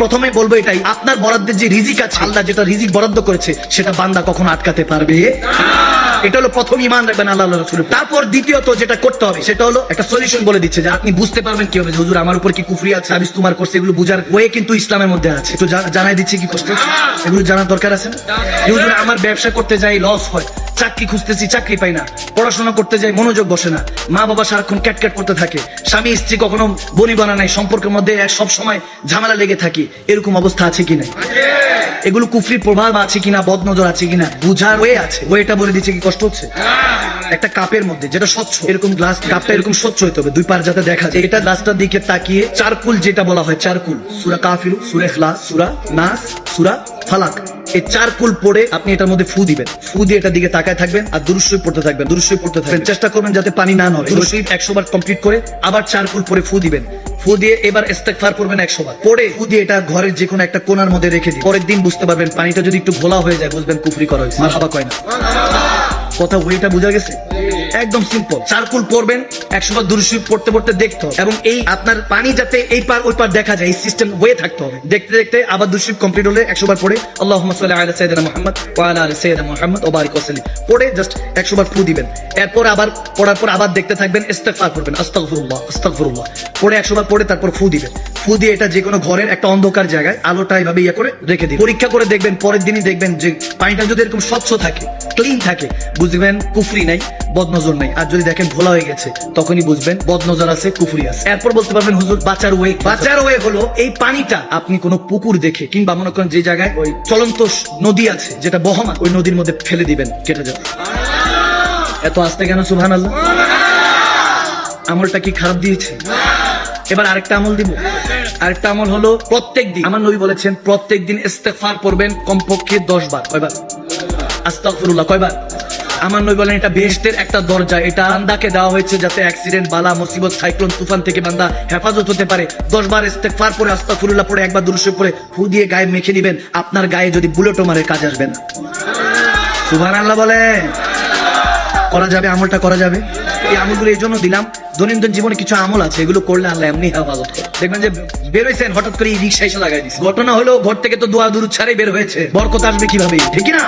প্রথমে বলব এটাই, আপনার বরাদ্দের যে রিজিক আছে, আল্লাহ যেটা রিজিক বরাদ্দ করেছে, সেটা বান্দা কখন আটকাতে পারবে এটা হলো প্রথম ইমান রাখবেন আল্লাহ রসুল তারপর দ্বিতীয়ত যেটা করতে হবে, সেটা হলো একটা সলিউশন বলে দিচ্ছে যে আপনি বুঝতে পারবেন কি হবে হুজুর, আমার উপর কি কুফরি আছে, আমি তোমার করছে, এগুলো বুঝার ওয়ে কিন্তু ইসলামের মধ্যে আছে। তো জানাই দিচ্ছে কি কষ্ট এগুলো জানার দরকার আছে না? হুজুর, আমার ব্যবসা করতে যাই লস হয়। চাকরি খুঁজতেছি, চাকরি পাই না। পড়াশোনা করতে যাই, মনোযোগ বসে না। মা বাবা সারাক্ষণ ক্যাটক্যাট করতে থাকে। স্বামী, স্ত্রী কখনো বনি বানা নাই, সম্পর্কের মধ্যে এক সব সময় ঝামেলা লেগে থাকি। এরকম অবস্থা আছে কি নাই? এগুলো কুফরির প্রভাব আছে কিনা, বদনজর আছে কিনা, বুঝার ওয়ে আছে। ওয়েটা বলে দিচ্ছে কি কষ্ট হচ্ছে? একটা কাপের মধ্যে, যেটা স্বচ্ছ। এরকম গ্লাস কাপটা এরকম স্বচ্ছ হইতে হবে। দুই পার যাতে দেখা যায়। এটা গ্লাসটার দিকে তাকিয়ে চারকুল যেটা বলা হয়, চারকুল। সুরা কাফিরু সুরে খ্লাস সুরা নাস, সুরা ফালাক। এই চারকুল পড়ে আপনি এটার মধ্যে ফু দিবেন। ফু দিয়ে এটার দিকে তাকায় থাকবেন আর পড়তে থাকবেন পড়তে থাকবেন। চেষ্টা করবেন যাতে পানি না নয় একশো বার কমপ্লিট করে আবার পরে ফু দিবেন। ফু দিয়ে এবার ইস্তেকফার করবেন একশো বার। পরে ফু দিয়ে এটা ঘরের যে কোনো একটা কোনার মধ্যে রেখে দিন। পরের দিন বুঝতে পারবেন পানিটা যদি একটু ঘোলা হয়ে যায়, বুঝবেন কুফরি করা হয়েছে। মারহাবা কয় না? কথা ওইটা বোঝা গেছে? একদম সিম্পল চারকুল পড়বেন বার দুরুশি পড়তে পড়তে দেখতে হবে এবং এই আপনার পানি যাতে এই পার ওই পার দেখা যায়, এই সিস্টেম হয়ে থাকতে হবে। দেখতে দেখতে আবার দুরুশি কমপ্লিট হলে একশো বার পড়ে আল্লাহ আলা মুহাম্মদ ওয়া আলা সাইয়্যিদিনা মুহাম্মদ ওয়া বারিক ওয়াসাল্লিম পড়ে জাস্ট একশো বার ফু দিবেন। এরপর আবার পড়ার পর আবার দেখতে থাকবেন, ইস্তেগফার করবেন। আস্তাগফিরুল্লাহ আস্তাগফিরুল্লাহ। পড়ে একশো বার পড়ে তারপর ফু দিবেন। ফু দিয়ে এটা যে কোনো ঘরের একটা অন্ধকার জায়গায় আলোটা এইভাবে ইয়ে করে রেখে দিন পরীক্ষা করে দেখবেন, পরের দিনই দেখবেন যে পানিটা যদি এরকম স্বচ্ছ থাকে ক্লিন থাকে বুঝবেন কুফরি নাই, বদনজর নাই। আর যদি দেখেন ভোলা হয়ে গেছে, তখনই বুঝবেন বদনজর আছে, কুফরি আছে। এরপর বলতে পারবেন, হুজুর, বাঁচার ওয়ে বাঁচার ওয়ে হলো এই পানিটা আপনি কোনো পুকুর দেখে কিংবা মনে করেন যে জায়গায় ওই চলন্ত নদী আছে, যেটা বহমান, ওই নদীর মধ্যে ফেলে দিবেন, কেটে যাবে। এত আস্তে কেন সুবহান আল্লাহ আমলটা কি খারাপ দিয়েছে? এবার আরেকটা আমল দিব। আরেকটা আমল হলো প্রত্যেক দিন। আমার নবী বলেছেন, প্রত্যেক দিন ইস্তেগফার করবেন কমপক্ষে দশ বার কয়বার কয়বার? আমার নবী বলেন, এটা একটা দরজা। এটা দেওয়া হয়েছে যাতে অ্যাক্সিডেন্ট বালা, মুসিবত সাইক্লোন তুফান থেকে বান্দা হেফাজত হতে পারে। দশ বার পরে আস্তাগফিরুল্লাহ পরে একবার পরে ফু দিয়ে গায়ে মেখে দিবেন আপনার গায়ে যদি বুলেটও মারে, কাজ আসবে না। সুবহানাল্লাহ বলে করা যাবে, আমলটা করা যাবে। এই আমলগুলো এই জন্য দিলাম। দৈনন্দিন জীবনে কিছু আমল আছে, এগুলো করলে আল্লাহ এমনি করে। দেখবেন যে বেরোইছেন, হঠাৎ করে এই রিক্সা এসে লাগাই দিচ্ছে ঘটনা হলো, ঘর থেকে তো দোয়া দূর ছাড়াই বের হয়েছে। বরকত আসবে কীভাবে? ঠিক না?